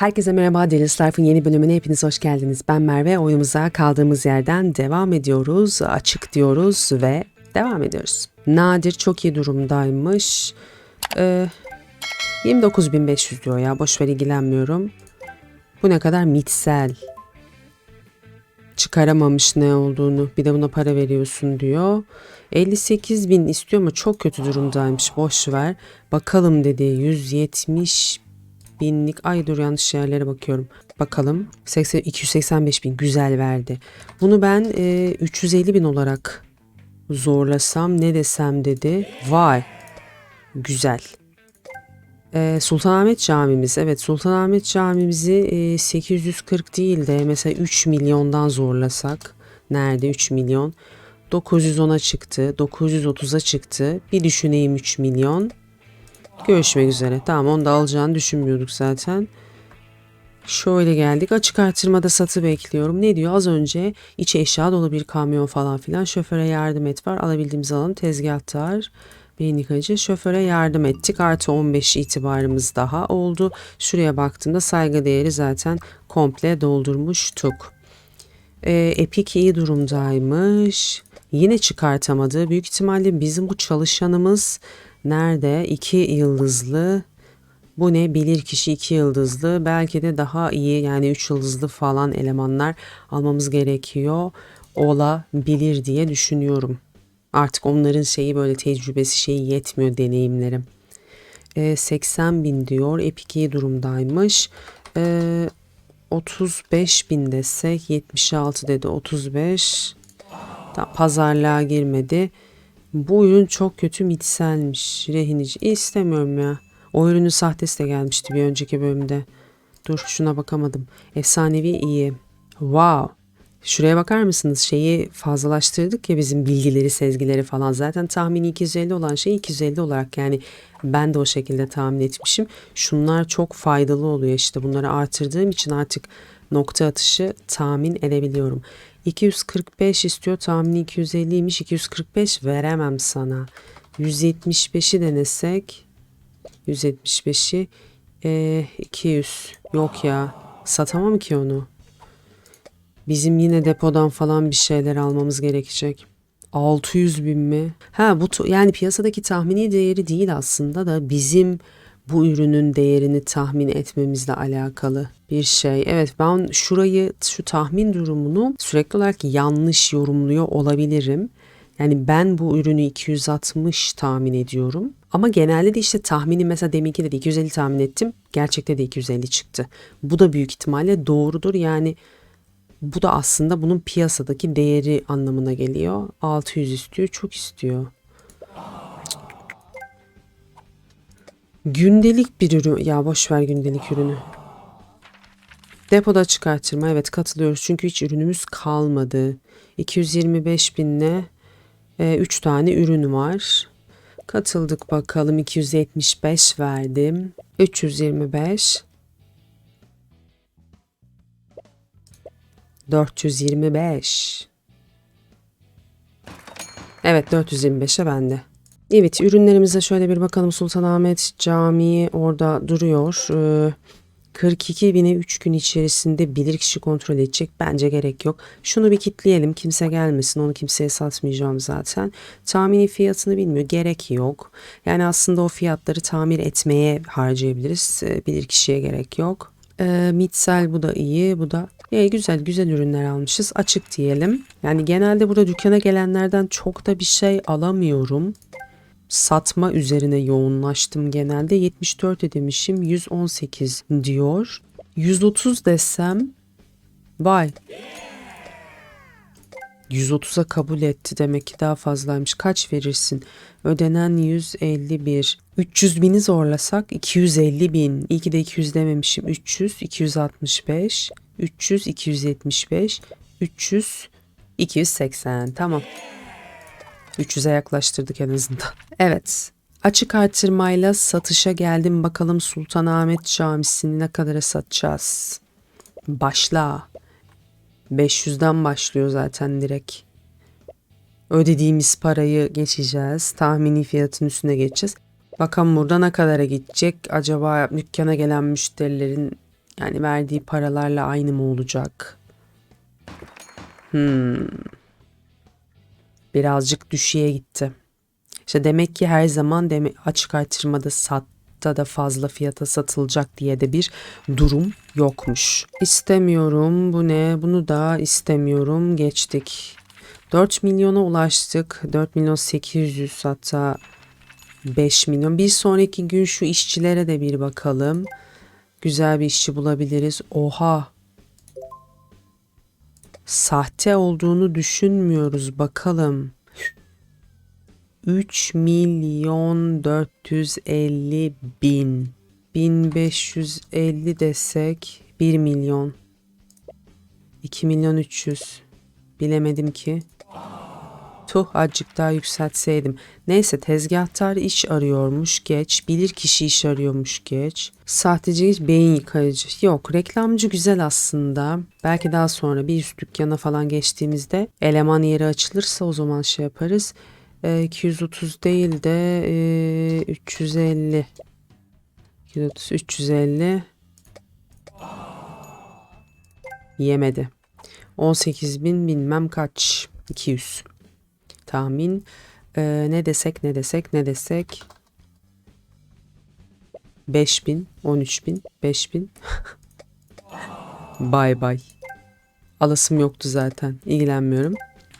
Herkese merhaba Deniz Life'ın yeni bölümüne hepiniz hoş geldiniz. Ben Merve. Oyunumuza kaldığımız yerden devam ediyoruz. Açık diyoruz ve devam ediyoruz. Nadir çok iyi durumdaymış. Ee, 29.500 diyor ya. Boşver ilgilenmiyorum. Bu ne kadar mitsel. Çıkaramamış ne olduğunu. Bir de buna para veriyorsun diyor. 58 bin istiyor ama çok kötü durumdaymış. Boş ver. Bakalım dedi. 170 binlik. Ay dur yanlış yerlere bakıyorum. Bakalım. 80, 285 bin güzel verdi. Bunu ben e, 350 bin olarak zorlasam ne desem dedi. Vay. Güzel. E, Sultanahmet Camimiz. Evet Sultanahmet Camimizi e, 840 değil de mesela 3 milyondan zorlasak. Nerede 3 milyon? 910'a çıktı. 930'a çıktı. Bir düşüneyim 3 milyon. Görüşmek üzere. Tamam onu da alacağını düşünmüyorduk zaten. Şöyle geldik. Açık artırmada satı bekliyorum. Ne diyor? Az önce içi eşya dolu bir kamyon falan filan. Şoföre yardım et var. Alabildiğimiz alalım. Tezgahtar. Beyin yıkayıcı. Şoföre yardım ettik. Artı 15 itibarımız daha oldu. Şuraya baktığımda saygı değeri zaten komple doldurmuştuk. Ee, Epic iyi durumdaymış. Yine çıkartamadı. Büyük ihtimalle bizim bu çalışanımız nerede? İki yıldızlı. Bu ne? Bilir kişi iki yıldızlı. Belki de daha iyi yani üç yıldızlı falan elemanlar almamız gerekiyor. Olabilir diye düşünüyorum. Artık onların şeyi böyle tecrübesi şeyi yetmiyor deneyimlerim. Ee, 80 bin diyor. Epic iyi durumdaymış. Ee, 35 bin desek 76 dedi 35 Tam pazarlığa girmedi. Bu ürün çok kötü mitselmiş. Rehinici istemiyorum ya. O ürünün sahtesi de gelmişti bir önceki bölümde. Dur şuna bakamadım. Efsanevi iyi. Wow. Şuraya bakar mısınız? Şeyi fazlalaştırdık ya bizim bilgileri, sezgileri falan. Zaten tahmini 250 olan şey 250 olarak yani ben de o şekilde tahmin etmişim. Şunlar çok faydalı oluyor işte. Bunları artırdığım için artık nokta atışı tahmin edebiliyorum. 245 istiyor tahmini 250'ymiş 245 veremem sana. 175'i denesek 175'i e, 200 yok ya satamam ki onu. Bizim yine depodan falan bir şeyler almamız gerekecek. 600 bin mi? Ha bu yani piyasadaki tahmini değeri değil aslında da bizim bu ürünün değerini tahmin etmemizle alakalı bir şey. Evet ben şurayı şu tahmin durumunu sürekli olarak yanlış yorumluyor olabilirim. Yani ben bu ürünü 260 tahmin ediyorum. Ama genelde de işte tahmini mesela deminki de 250 tahmin ettim. Gerçekte de 250 çıktı. Bu da büyük ihtimalle doğrudur. Yani bu da aslında bunun piyasadaki değeri anlamına geliyor. 600 istiyor, çok istiyor. Gündelik bir ürün. Ya boş ver gündelik ürünü. Depoda çıkartırma. Evet katılıyoruz. Çünkü hiç ürünümüz kalmadı. 225 binle 3 e, tane ürün var. Katıldık bakalım. 275 verdim. 325. 425. Evet 425'e bende. Evet ürünlerimize şöyle bir bakalım. Sultanahmet Camii orada duruyor. Ee, 42 bini 3 gün içerisinde bilir kişi kontrol edecek. Bence gerek yok. Şunu bir kitleyelim. Kimse gelmesin. Onu kimseye satmayacağım zaten. Tahmini fiyatını bilmiyor. Gerek yok. Yani aslında o fiyatları tamir etmeye harcayabiliriz. Ee, bilir kişiye gerek yok. Ee, Mitsel bu da iyi. Bu da e, güzel güzel ürünler almışız. Açık diyelim. Yani genelde burada dükkana gelenlerden çok da bir şey alamıyorum satma üzerine yoğunlaştım genelde. 74 demişim 118 diyor. 130 desem vay 130'a kabul etti demek ki daha fazlaymış. Kaç verirsin? Ödenen 151. 300 bini zorlasak 250 bin. İyi ki de 200 dememişim. 300, 265, 300, 275, 300, 280. Tamam. 300'e yaklaştırdık en azından. Evet. Açık artırmayla satışa geldim. Bakalım Sultanahmet Camisi'ni ne kadara satacağız? Başla. 500'den başlıyor zaten direkt. Ödediğimiz parayı geçeceğiz. Tahmini fiyatın üstüne geçeceğiz. Bakalım burada ne kadara gidecek? Acaba dükkana gelen müşterilerin Yani verdiği paralarla aynı mı olacak? Hmm. Birazcık düşüğe gitti. İşte demek ki her zaman deme açık artırmada satta da fazla fiyata satılacak diye de bir durum yokmuş. İstemiyorum. Bu ne? Bunu da istemiyorum. Geçtik. 4 milyona ulaştık. 4 milyon 800 hatta 5 milyon. Bir sonraki gün şu işçilere de bir bakalım. Güzel bir işçi bulabiliriz. Oha. Sahte olduğunu düşünmüyoruz. Bakalım. 3 milyon 450 bin. 1550 desek 1 milyon. 2 milyon 300. Bilemedim ki. Tuh azıcık daha yükseltseydim. Neyse tezgahtar iş arıyormuş geç. Bilir kişi iş arıyormuş geç. Sahteci beyin yıkayıcı. Yok reklamcı güzel aslında. Belki daha sonra bir üst dükkana falan geçtiğimizde eleman yeri açılırsa o zaman şey yaparız. Ee, 230 değil de ee, 350. 230, 350. Yemedi. 18 bin bilmem kaç. 200 tahmin. Ee, ne desek ne desek ne desek. 5000, 13000, 5000. bay bay. Alasım yoktu zaten. İlgilenmiyorum.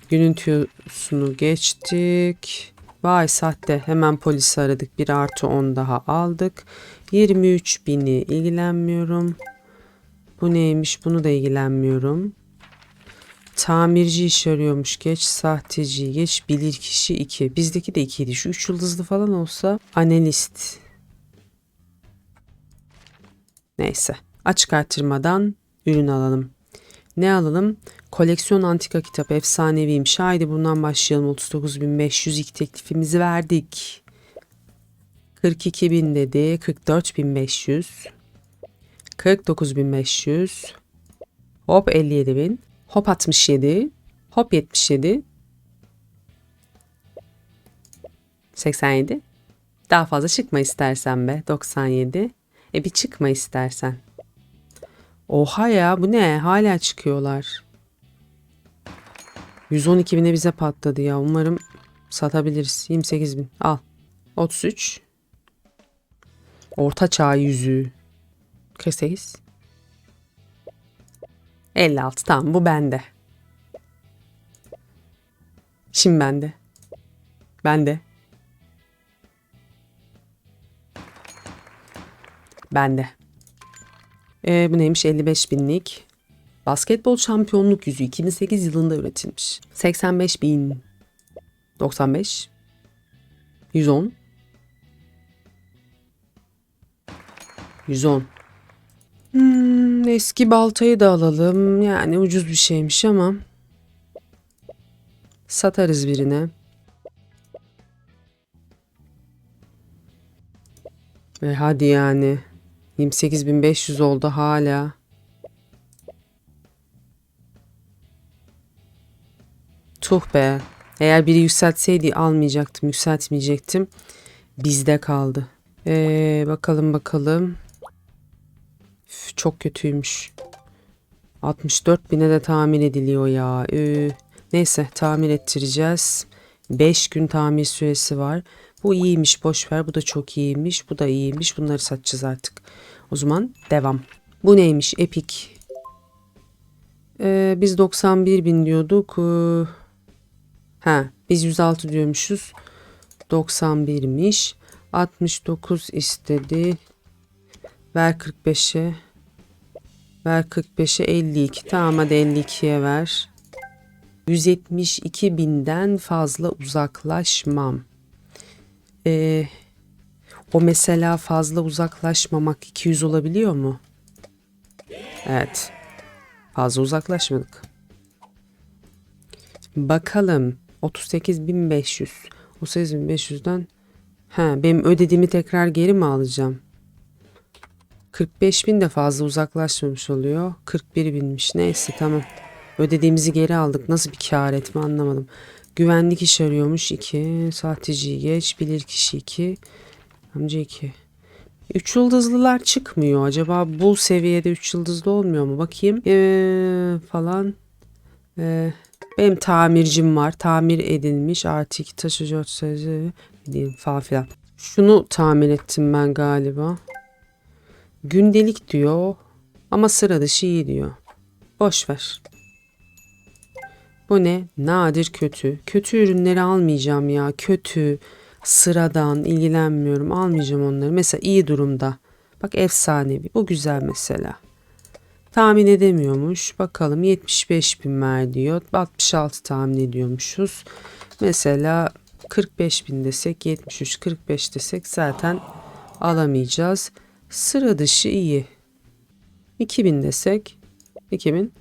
Günün tüyosunu geçtik. Vay sahte. Hemen polisi aradık. Bir artı 10 daha aldık. 23 bini ilgilenmiyorum. Bu neymiş? Bunu da ilgilenmiyorum. Tamirci iş arıyormuş geç, sahteci geç, bilir kişi 2. Bizdeki de 2'ydi. Şu 3 yıldızlı falan olsa analist. Neyse. Açık artırmadan ürün alalım. Ne alalım? Koleksiyon antika kitap efsaneviymiş. Haydi bundan başlayalım. 39.500 ilk teklifimizi verdik. 42.000 dedi. 44.500. 49.500. Hop 57.000. Hop 67. Hop 77. 87. Daha fazla çıkma istersen be. 97. E bir çıkma istersen. Oha ya bu ne? Hala çıkıyorlar. 112 bine bize patladı ya. Umarım satabiliriz. 28 bin. Al. 33. Orta çağ yüzüğü. 48. 56 tamam bu bende. Şimdi bende. Bende. Bende. Ee, bu neymiş 55 binlik. Basketbol şampiyonluk yüzü 2008 yılında üretilmiş. 85 bin. 95. 110. 110. Hmm, eski baltayı da alalım. Yani ucuz bir şeymiş ama. Satarız birine. Ve hadi yani. 28.500 oldu hala. Tuh be. Eğer biri yükseltseydi almayacaktım, yükseltmeyecektim. Bizde kaldı. Ee, bakalım bakalım. Üf, çok kötüymüş. 64 bine de tamir ediliyor ya. Ee, neyse tamir ettireceğiz. 5 gün tamir süresi var. Bu iyiymiş boş ver. Bu da çok iyiymiş. Bu da iyiymiş. Bunları satacağız artık. O zaman devam. Bu neymiş? Epic. Ee, biz 91 bin diyorduk. Ee, ha, biz 106 diyormuşuz. 91'miş. 69 istedi. Ver 45'e. Ver 45'e 52. Tamam hadi 52'ye ver. 172 binden fazla uzaklaşmam. Ee, o mesela fazla uzaklaşmamak 200 olabiliyor mu? Evet. Fazla uzaklaşmadık. Bakalım. 38.500. O 8.500'den He, benim ödediğimi tekrar geri mi alacağım? 45 bin de fazla uzaklaşmamış oluyor. 41 binmiş. Neyse tamam. Ödediğimizi geri aldık. Nasıl bir kar etme anlamadım. Güvenlik iş arıyormuş 2. Sahteciyi geç. Bilir kişi 2. Amca 2. 3 yıldızlılar çıkmıyor. Acaba bu seviyede 3 yıldızlı olmuyor mu? Bakayım. Ee, falan. Ee, benim tamircim var. Tamir edilmiş. Artı 2 taşıcı diyeyim falan filan. Şunu tamir ettim ben galiba. Gündelik diyor. Ama sıra dışı iyi diyor. Boş ver. Bu ne? Nadir kötü. Kötü ürünleri almayacağım ya. Kötü, sıradan, ilgilenmiyorum. Almayacağım onları. Mesela iyi durumda. Bak efsanevi. Bu güzel mesela. Tahmin edemiyormuş. Bakalım 75 bin ver diyor. 66 tahmin ediyormuşuz. Mesela 45 bin desek 73 45 desek zaten alamayacağız. Sıra dışı iyi. 2000 desek 2000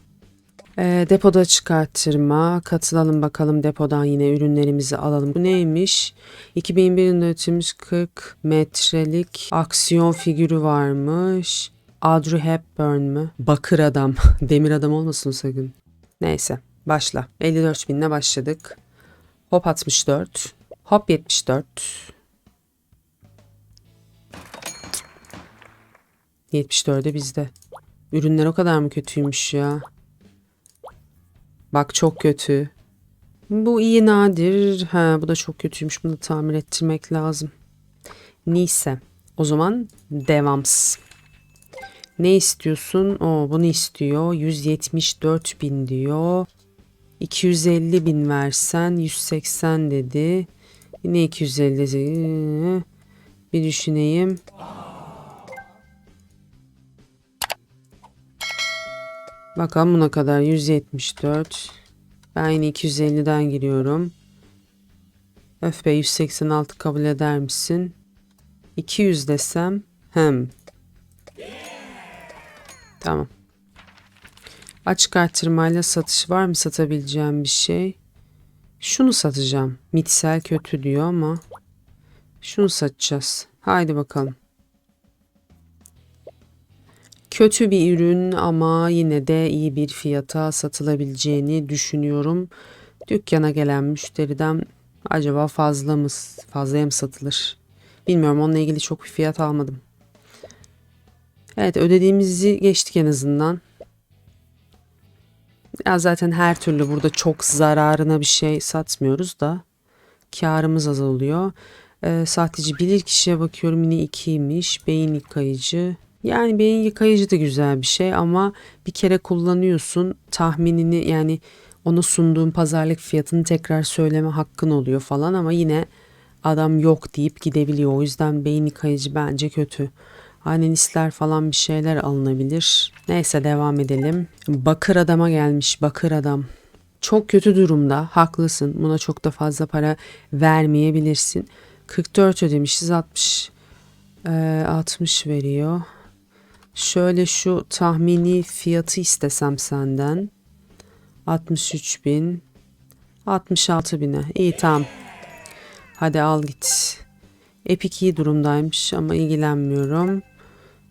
ee, depoda çıkarttırma. Katılalım bakalım depodan yine ürünlerimizi alalım. Bu neymiş? 2001 yılında üretilmiş 40 metrelik aksiyon figürü varmış. Audrey Hepburn mü? Bakır adam. Demir adam olmasın sakın. Neyse başla. 54 binle başladık. Hop 64. Hop 74. 74'e bizde. Ürünler o kadar mı kötüymüş ya? Bak çok kötü. Bu iyi nadir. Ha bu da çok kötüymüş. Bunu tamir ettirmek lazım. Neyse. O zaman devams. Ne istiyorsun? O bunu istiyor. 174 bin diyor. 250 bin versen 180 dedi. Yine 250 bir düşüneyim. Bakalım buna kadar 174. Ben yine 250'den giriyorum. Öf be 186 kabul eder misin? 200 desem. Hem. Tamam. Açık artırmayla satış var mı satabileceğim bir şey? Şunu satacağım. Mitsel kötü diyor ama. Şunu satacağız. Haydi bakalım. Kötü bir ürün ama yine de iyi bir fiyata satılabileceğini düşünüyorum. Dükkana gelen müşteriden acaba fazla mı fazlaya mı satılır? Bilmiyorum onunla ilgili çok bir fiyat almadım. Evet ödediğimizi geçtik en azından. Ya zaten her türlü burada çok zararına bir şey satmıyoruz da karımız azalıyor. Ee, sahteci bilir kişiye bakıyorum yine 2'ymiş. Beyin yıkayıcı. Yani beyin yıkayıcı da güzel bir şey ama bir kere kullanıyorsun tahminini yani ona sunduğun pazarlık fiyatını tekrar söyleme hakkın oluyor falan ama yine adam yok deyip gidebiliyor. O yüzden beyin yıkayıcı bence kötü. Anenistler falan bir şeyler alınabilir. Neyse devam edelim. Bakır adama gelmiş bakır adam. Çok kötü durumda haklısın buna çok da fazla para vermeyebilirsin. 44 ödemişiz 60 e, 60 veriyor. Şöyle şu tahmini fiyatı istesem senden. 63 bin. 66 bine. İyi tamam. Hadi al git. Epic iyi durumdaymış ama ilgilenmiyorum.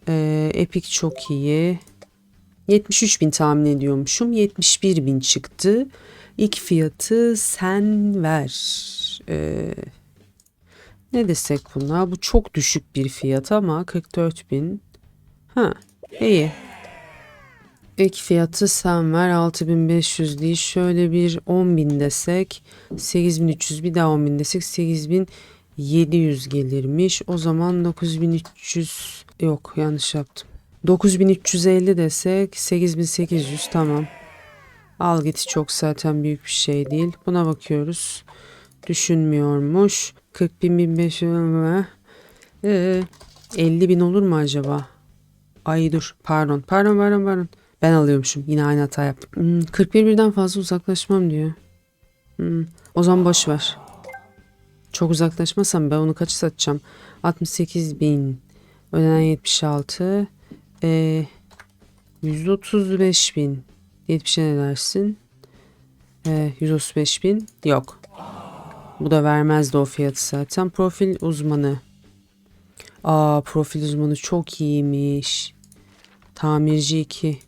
Ee, Epic çok iyi. 73 bin tahmin ediyormuşum. 71 bin çıktı. İlk fiyatı sen ver. Ee, ne desek buna? Bu çok düşük bir fiyat ama 44 bin. Ha iyi. İlk fiyatı sen ver 6500 değil. Şöyle bir 10.000 desek 8300 bir daha 10.000 desek 8700 gelirmiş. O zaman 9300 yok yanlış yaptım. 9350 desek 8800 tamam. Al git çok zaten büyük bir şey değil. Buna bakıyoruz. Düşünmüyormuş. 40 bin 1500 ee, 50 bin olur mu acaba? Ay dur pardon pardon pardon pardon. Ben alıyormuşum yine aynı hata yaptım. Hmm, 41 birden fazla uzaklaşmam diyor. Hmm, o zaman boş ver. Çok uzaklaşmasam ben onu kaç satacağım? 68 bin. Ödenen 76. Ee, 135 bin. 70'e ne dersin? Ee, 135 bin. Yok. Bu da vermezdi o fiyatı zaten. Profil uzmanı. Aa profil uzmanı çok iyiymiş. Tamirci 2.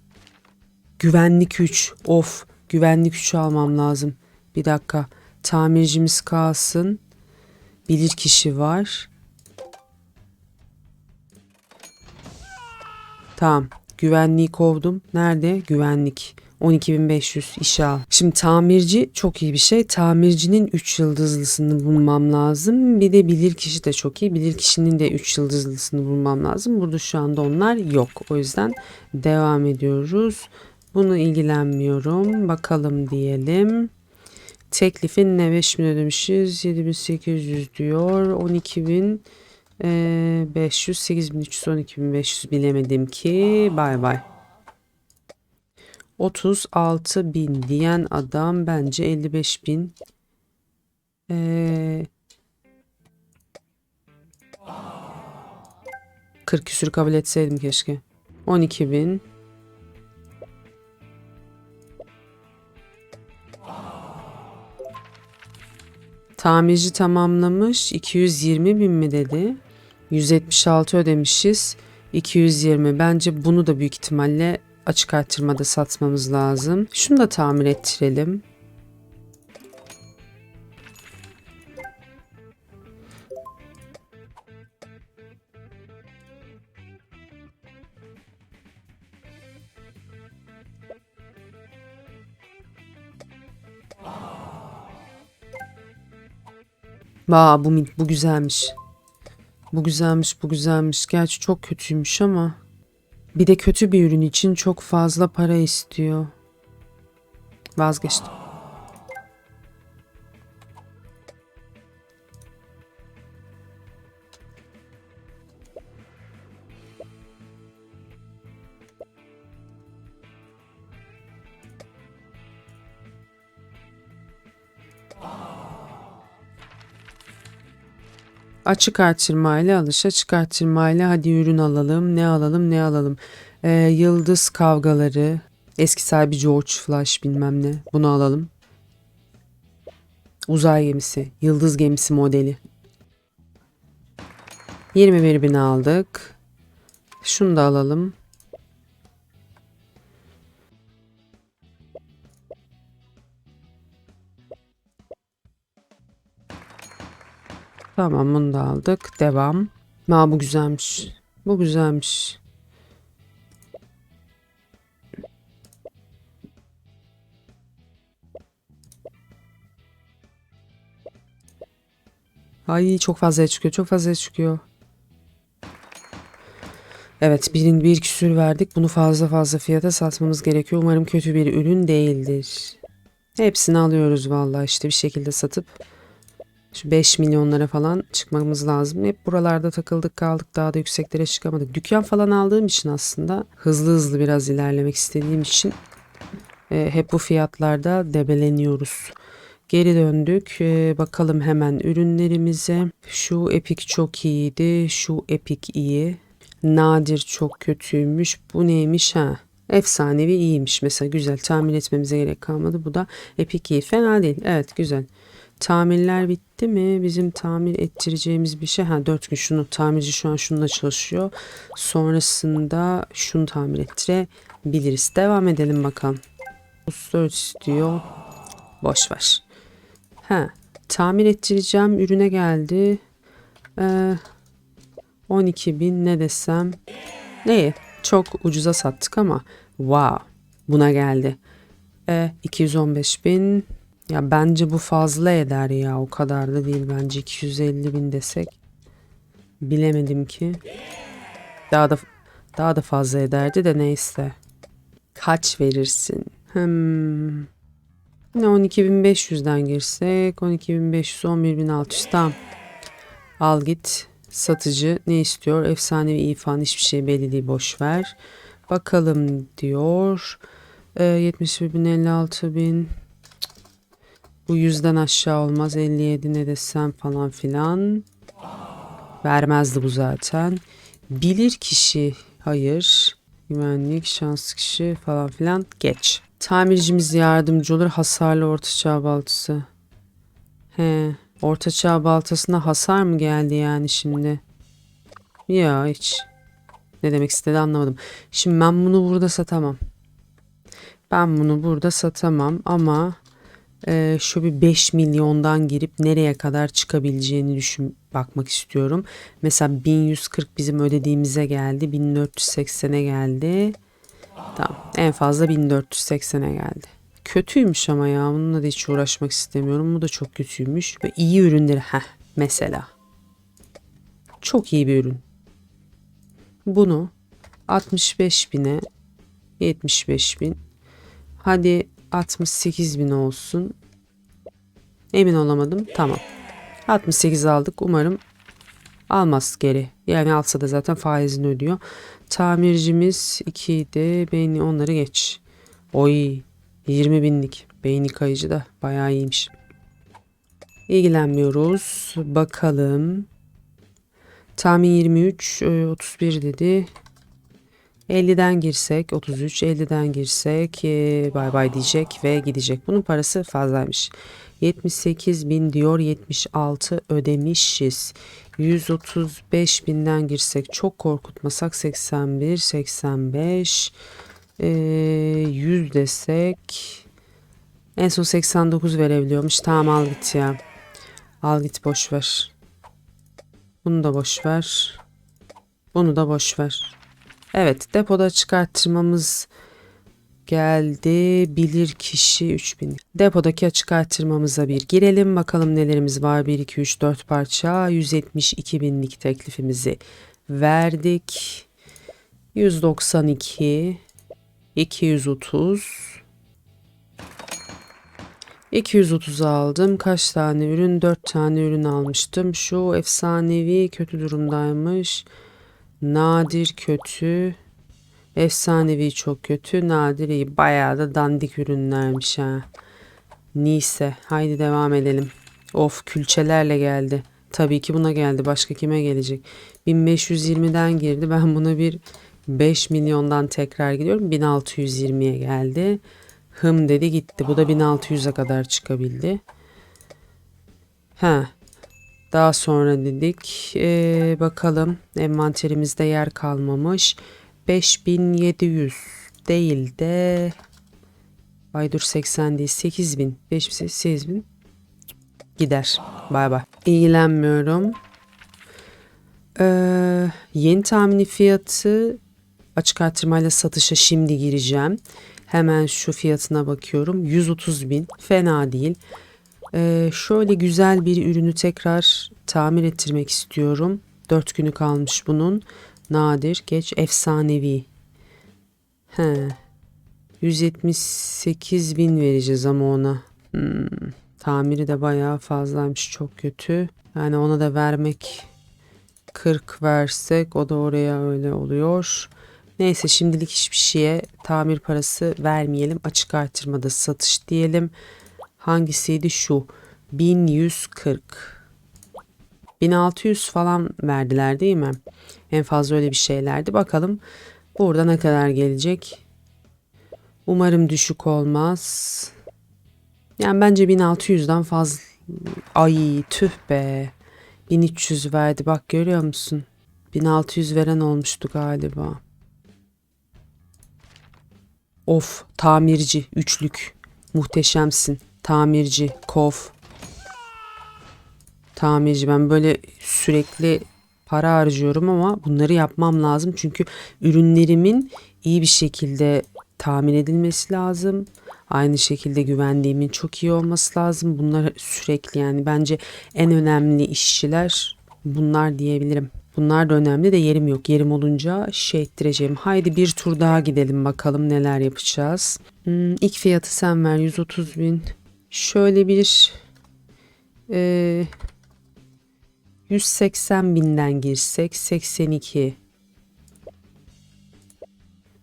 Güvenlik 3. Of güvenlik 3 almam lazım. Bir dakika. Tamircimiz kalsın. Bilir kişi var. Tamam. Güvenliği kovdum. Nerede? Güvenlik. 12.500 işe al. Şimdi tamirci çok iyi bir şey. Tamircinin 3 yıldızlısını bulmam lazım. Bir de bilirkişi de çok iyi. Bilirkişinin de 3 yıldızlısını bulmam lazım. Burada şu anda onlar yok. O yüzden devam ediyoruz. Bunu ilgilenmiyorum. Bakalım diyelim. Teklifin ne 5000 ödemişiz. 7800 diyor. 12000 ee, 500, 8300, 12500 bilemedim ki. Bay bay. 36 bin diyen adam bence 55 bin. Ee, 40 küsür kabul etseydim keşke. 12 bin. Tamirci tamamlamış. 220 bin mi dedi? 176 ödemişiz. 220. Bence bunu da büyük ihtimalle açık artırmada satmamız lazım. Şunu da tamir ettirelim. Aa, bu, bu güzelmiş. Bu güzelmiş, bu güzelmiş. Gerçi çok kötüymüş ama. Bir de kötü bir ürün için çok fazla para istiyor. Vazgeçtim. Açık artırmayla alış, açık artırmayla hadi ürün alalım, ne alalım, ne alalım. Ee, yıldız kavgaları, eski sahibi George Flash bilmem ne, bunu alalım. Uzay gemisi, yıldız gemisi modeli. 21 bin aldık. Şunu da alalım. Tamam bunu da aldık. Devam. Ma bu güzelmiş. Bu güzelmiş. Ay çok fazla çıkıyor. Çok fazla çıkıyor. Evet birin bir küsür verdik. Bunu fazla fazla fiyata satmamız gerekiyor. Umarım kötü bir ürün değildir. Hepsini alıyoruz vallahi işte bir şekilde satıp şu 5 milyonlara falan çıkmamız lazım. Hep buralarda takıldık kaldık daha da yükseklere çıkamadık. Dükkan falan aldığım için aslında hızlı hızlı biraz ilerlemek istediğim için e, hep bu fiyatlarda debeleniyoruz. Geri döndük. E, bakalım hemen ürünlerimize. Şu Epic çok iyiydi. Şu Epic iyi. Nadir çok kötüymüş. Bu neymiş ha? Efsanevi iyiymiş mesela güzel tahmin etmemize gerek kalmadı. Bu da Epic iyi. Fena değil. Evet güzel. Tamirler bitti mi? Bizim tamir ettireceğimiz bir şey. Ha 4 gün şunu tamirci şu an şununla çalışıyor. Sonrasında şunu tamir ettirebiliriz. Devam edelim bakalım. 34 istiyor. Boş ver. Ha tamir ettireceğim ürüne geldi. Ee, 12 bin ne desem. Ne? Çok ucuza sattık ama wow buna geldi. Ee, 215 bin ya bence bu fazla eder ya. O kadar da değil bence 250 bin desek. Bilemedim ki. Daha da daha da fazla ederdi de neyse. Kaç verirsin? Hmm. Ne 12.500'den girsek 12.500 11.600 tamam. Al git. Satıcı ne istiyor? Efsanevi iyi falan hiçbir şey belli değil boş ver. Bakalım diyor. Ee, 71 bin 56 bin. Bu yüzden aşağı olmaz. 57 ne desem falan filan. Vermezdi bu zaten. Bilir kişi. Hayır. Güvenlik, şanslı kişi falan filan. Geç. Tamircimiz yardımcı olur. Hasarlı ortaçağ baltası. He. Ortaçağ baltasına hasar mı geldi yani şimdi? Ya hiç. Ne demek istedi anlamadım. Şimdi ben bunu burada satamam. Ben bunu burada satamam ama e, şu bir 5 milyondan girip nereye kadar çıkabileceğini düşün bakmak istiyorum. Mesela 1140 bizim ödediğimize geldi. 1480'e geldi. Tamam. En fazla 1480'e geldi. Kötüymüş ama ya. Bununla da hiç uğraşmak istemiyorum. Bu da çok kötüymüş. Ve iyi ürünleri. Heh mesela. Çok iyi bir ürün. Bunu 65 bine 75 bin. Hadi 68 bin olsun. Emin olamadım. Tamam. 68 aldık. Umarım almaz geri. Yani alsa da zaten faizini ödüyor. Tamircimiz 2 idi. Beyni onları geç. Oy 20 binlik. Beyni kayıcı da bayağı iyiymiş. İlgilenmiyoruz. Bakalım. Tahmin 23, e, 31 dedi. 50'den girsek 33, 50'den girsek e, bay bay diyecek ve gidecek. Bunun parası fazlaymış. 78 bin diyor 76 ödemişiz. 135 binden girsek çok korkutmasak 81, 85, e, 100 desek en son 89 verebiliyormuş. Tamam al git ya. Al git boş ver. Bunu da boş ver. Bunu da boş ver. Evet depoda çıkarttırmamız geldi. Bilir kişi 3000. Depodaki açık artırmamıza bir girelim. Bakalım nelerimiz var. 1, 2, 3, 4 parça. 172 binlik teklifimizi verdik. 192 230 230 aldım. Kaç tane ürün? 4 tane ürün almıştım. Şu efsanevi kötü durumdaymış. Nadir kötü. Efsanevi çok kötü. Nadir iyi. Bayağı da dandik ürünlermiş ha. Neyse. Haydi devam edelim. Of külçelerle geldi. Tabii ki buna geldi. Başka kime gelecek? 1520'den girdi. Ben buna bir 5 milyondan tekrar gidiyorum. 1620'ye geldi. Hım dedi gitti. Bu da 1600'e kadar çıkabildi. Ha. Daha sonra dedik. Ee, bakalım envanterimizde yer kalmamış. 5700 değil de Ay dur 80 değil 8000 5000 gider. Bay bay. İlgilenmiyorum. Ee, yeni tahmini fiyatı açık artırmayla satışa şimdi gireceğim. Hemen şu fiyatına bakıyorum. 130 bin. Fena değil. Ee, şöyle güzel bir ürünü tekrar tamir ettirmek istiyorum. 4 günü kalmış bunun. Nadir, geç, efsanevi. He. 178 bin vereceğiz ama ona. Hmm. Tamiri de bayağı fazlaymış. Çok kötü. Yani ona da vermek 40 versek o da oraya öyle oluyor. Neyse şimdilik hiçbir şeye tamir parası vermeyelim. Açık artırmada satış diyelim. Hangisiydi şu? 1140. 1600 falan verdiler değil mi? En fazla öyle bir şeylerdi. Bakalım burada ne kadar gelecek? Umarım düşük olmaz. Yani bence 1600'den fazla. Ay tüh be. 1300 verdi bak görüyor musun? 1600 veren olmuştu galiba. Of tamirci üçlük. Muhteşemsin. Tamirci kov. Tamirci ben böyle sürekli para harcıyorum ama bunları yapmam lazım. Çünkü ürünlerimin iyi bir şekilde tahmin edilmesi lazım. Aynı şekilde güvendiğimin çok iyi olması lazım. Bunlar sürekli yani bence en önemli işçiler bunlar diyebilirim. Bunlar da önemli de yerim yok. Yerim olunca şey ettireceğim. Haydi bir tur daha gidelim bakalım neler yapacağız. Hmm, ilk fiyatı sen ver 130 bin. Şöyle bir e, 180 binden girsek 82.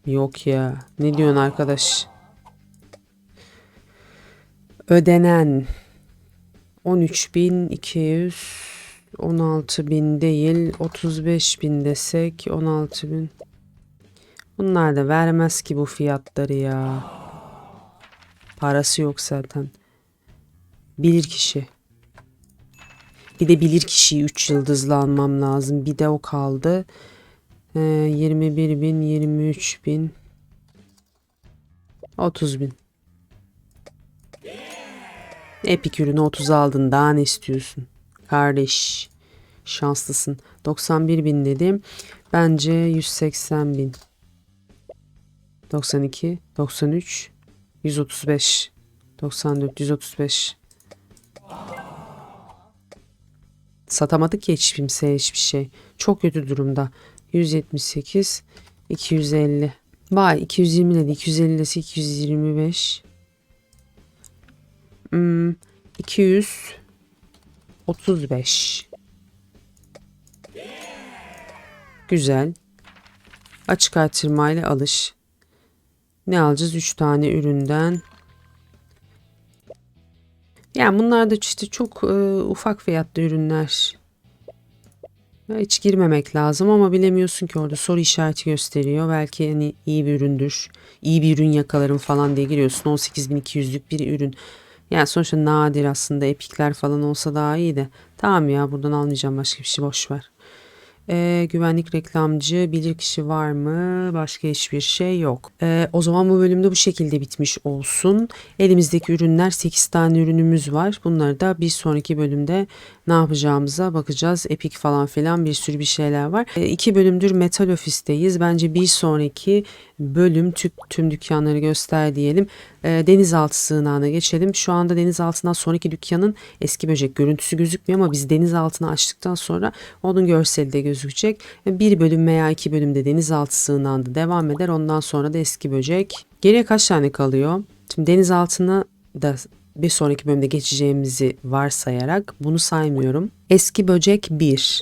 Yok ya. Ne diyorsun arkadaş? Ödenen 13.200 16 bin değil 35 bin desek 16 bin. Bunlar da vermez ki bu fiyatları ya. Parası yok zaten. Bilir kişi. Bir de bilir kişiyi 3 yıldızlı almam lazım. Bir de o kaldı. Ee, 21 bin, 23 bin. 30 bin. Epik ürünü 30 aldın. Daha ne istiyorsun? Kardeş. şanslısın. 91 bin dedim. Bence 180 bin. 92, 93, 135, 94, 135. Satamadık ki hiç kimseye hiçbir şey. Çok kötü durumda. 178, 250. Vay 220 dedi. 250 dese 225. Hmm, 235. Güzel. Açık artırmayla alış. Ne alacağız? 3 tane üründen. Yani bunlar da işte çok e, ufak fiyatlı ürünler. Hiç girmemek lazım ama bilemiyorsun ki orada soru işareti gösteriyor. Belki hani iyi bir üründür. İyi bir ürün yakalarım falan diye giriyorsun. 18.200'lük bir ürün. Yani sonuçta nadir aslında epikler falan olsa daha iyi de. Tamam ya buradan almayacağım başka bir şey boş ver. Ee, güvenlik reklamcı bilirkişi var mı? Başka hiçbir şey yok. Ee, o zaman bu bölümde bu şekilde bitmiş olsun. Elimizdeki ürünler 8 tane ürünümüz var. Bunları da bir sonraki bölümde ne yapacağımıza bakacağız. Epik falan filan bir sürü bir şeyler var. Ee, iki bölümdür Metal Office'teyiz. Bence bir sonraki bölüm tüm, tüm dükkanları göster diyelim. Ee, denizaltı sığınağına geçelim. Şu anda denizaltından sonraki dükkanın eski böcek görüntüsü gözükmüyor ama biz denizaltını açtıktan sonra onun görseli de gözükecek. Bir bölüm veya iki bölümde denizaltı sığınağında devam eder. Ondan sonra da eski böcek. Geriye kaç tane kalıyor? Şimdi denizaltını da bir sonraki bölümde geçeceğimizi varsayarak bunu saymıyorum. Eski böcek 1.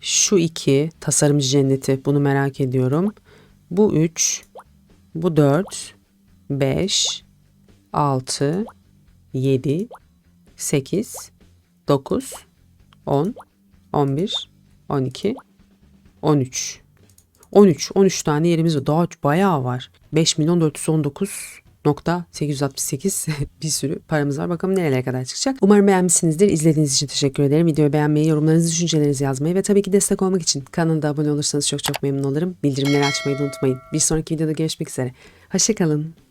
Şu 2 tasarımcı cenneti bunu merak ediyorum. Bu 3. Bu 4. 5. 6. 7. 8. 9. 10. 11. 12. 13. 13. 13 tane yerimiz var. Daha bayağı var. 5 milyon 419 nokta 868 bir sürü paramız var. Bakalım nerelere kadar çıkacak. Umarım beğenmişsinizdir. İzlediğiniz için teşekkür ederim. Videoyu beğenmeyi, yorumlarınızı, düşüncelerinizi yazmayı ve tabii ki destek olmak için kanalda abone olursanız çok çok memnun olurum. Bildirimleri açmayı da unutmayın. Bir sonraki videoda görüşmek üzere. Hoşçakalın.